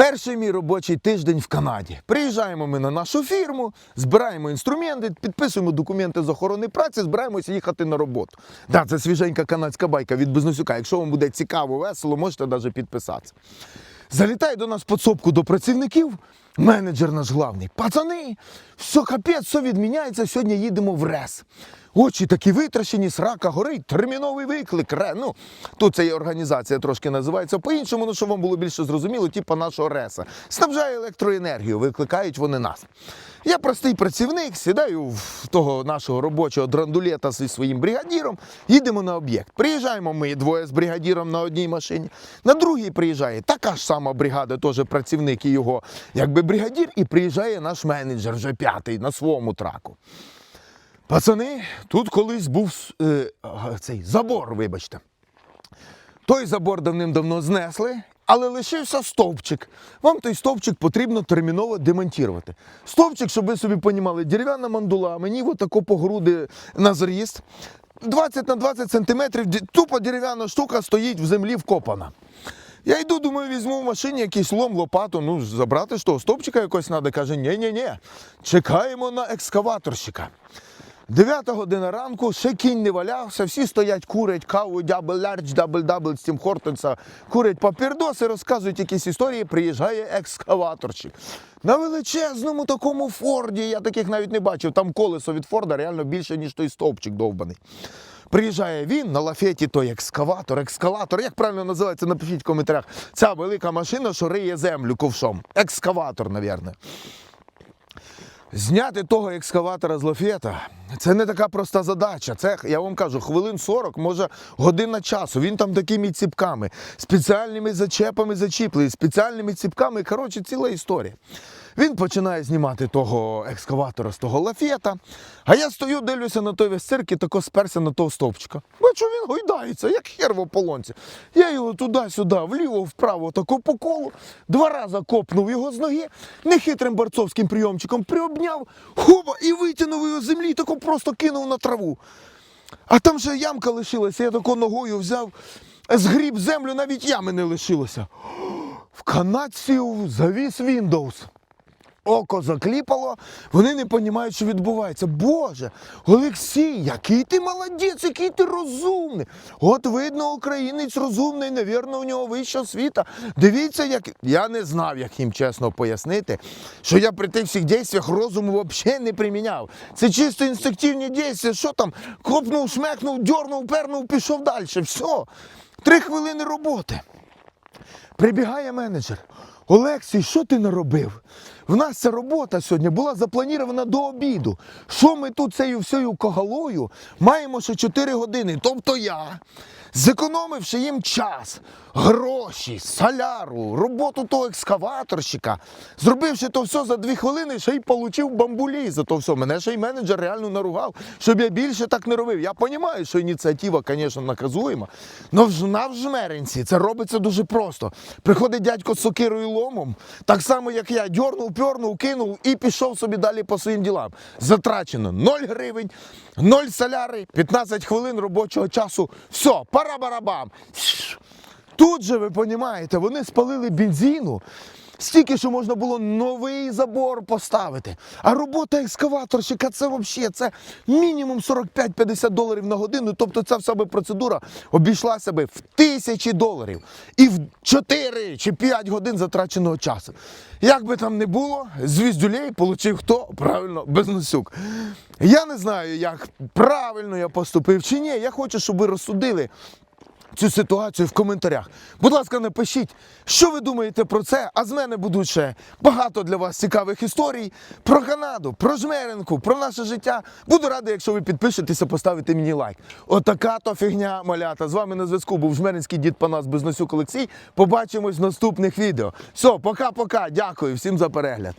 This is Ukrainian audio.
Перший мій робочий тиждень в Канаді. Приїжджаємо ми на нашу фірму, збираємо інструменти, підписуємо документи з охорони праці, збираємося їхати на роботу. Так, це свіженька канадська байка від Безносюка. Якщо вам буде цікаво, весело, можете навіть підписатися. Залітає до нас підсобку до працівників, менеджер наш главний. Пацани, все капець, все відміняється, сьогодні їдемо в РЕС. Очі такі витращені, срака горить, терміновий виклик. Ре. Ну, тут це є організація трошки називається по-іншому, ну, щоб вам було більше зрозуміло, типу нашого РЕСа. Снабжає електроенергію, викликають вони нас. Я простий працівник, сідаю в того нашого робочого драндулета зі своїм бригадіром, їдемо на об'єкт. Приїжджаємо ми двоє з бригадіром на одній машині. На другій приїжджає така ж сама бригада, теж працівник і його якби бригадір, і приїжджає наш менеджер вже п'ятий на своєму траку. Пацани, тут колись був е, цей забор, вибачте. Той забор давним-давно знесли, але лишився стовпчик. Вам той стовпчик потрібно терміново демонтувати. Стовпчик, щоб ви собі понімали, дерев'яна мандула, мені отако по груди на зріст. 20 на 20 сантиметрів, тупо дерев'яна штука стоїть в землі вкопана. Я йду, думаю, візьму в машині якийсь лом, лопату, ну, забрати ж того стовпчика якось треба. Каже, ні-ні-ні, чекаємо на екскаваторщика. Дев'ята година ранку, ще кінь не валявся, всі стоять, курять каву, дабл лардж, дабл дабл з Тім Хортонса, курять папірдоси, розказують якісь історії, приїжджає екскаваторщик. На величезному такому Форді, я таких навіть не бачив, там колесо від Форда реально більше, ніж той стовпчик довбаний. Приїжджає він на лафеті, той екскаватор, екскалатор, як правильно називається, напишіть в коментарях. Ця велика машина, що риє землю ковшом. Екскаватор, мабуть. Зняти того екскаватора з лафета це не така проста задача. Це, я вам кажу, хвилин 40, може година часу. Він там такими ціпками, спеціальними зачепами зачіплений, спеціальними ціпками. Коротше, ціла історія. Він починає знімати того екскаватора з того лафета. А я стою, дивлюся на той весь цирк і тако сперся на того стовпчика. Бачу, він гойдається, як хер в ополонці. Я його туди-сюди, вліво, вправо, тако по колу, два рази копнув його з ноги, нехитрим борцовським прийомчиком приобняв, хоба, і витягнув його з землі, тако просто кинув на траву. А там ще ямка лишилася, я тако ногою взяв, згріб землю, навіть ями не лишилося. В канадців завіс Windows. Око закліпало, вони не розуміють, що відбувається. Боже, Олексій, який ти молодець, який ти розумний. От видно, українець розумний, навірно, у нього вища освіта. Дивіться, як я не знав, як їм чесно пояснити, що я при тих всіх дійствах розуму взагалі не приміняв. Це чисто інстинктивні дійства. Що там? Копнув, шмекнув, дьорнув, пернув, пішов далі. Все. Три хвилини роботи. Прибігає менеджер. Олексій, що ти наробив? В нас ця робота сьогодні була запланована до обіду. Що ми тут цією всею когалою маємо ще 4 години? Тобто я, зекономивши їм час, гроші, соляру, роботу того екскаваторщика, зробивши то все за 2 хвилини, ще й получив бамбулі за то все. Мене ще й менеджер реально наругав, щоб я більше так не робив. Я розумію, що ініціатива, звісно, наказуєма, але в вжмеренці це робиться дуже просто. Приходить дядько з сокирою ломом, так само, як я, дьорнув, пьорнув, кинув і пішов собі далі по своїм ділам. Затрачено 0 гривень, 0 соляри, 15 хвилин робочого часу. Все, пара-барабам. Тут же, ви розумієте, вони спалили бензину. Стільки, що можна було новий забор поставити. А робота екскаваторщика це взагалі це мінімум 45-50 доларів на годину. Тобто ця вся би процедура обійшлася би в тисячі доларів і в 4 чи 5 годин затраченого часу. Як би там не було, звіздюлей получив хто? Правильно, Безносюк. Я не знаю, як правильно я поступив чи ні. Я хочу, щоб ви розсудили цю ситуацію в коментарях. Будь ласка, напишіть, що ви думаєте про це. А з мене будуть ще багато для вас цікавих історій про Канаду, про жмеренку, про наше життя. Буду радий, якщо ви підпишетеся, поставите мені лайк. Отака то фігня малята. З вами на зв'язку був жмеринський дід Панас Безносюк Олексій. Побачимось в наступних відео. Все, пока-пока. Дякую всім за перегляд.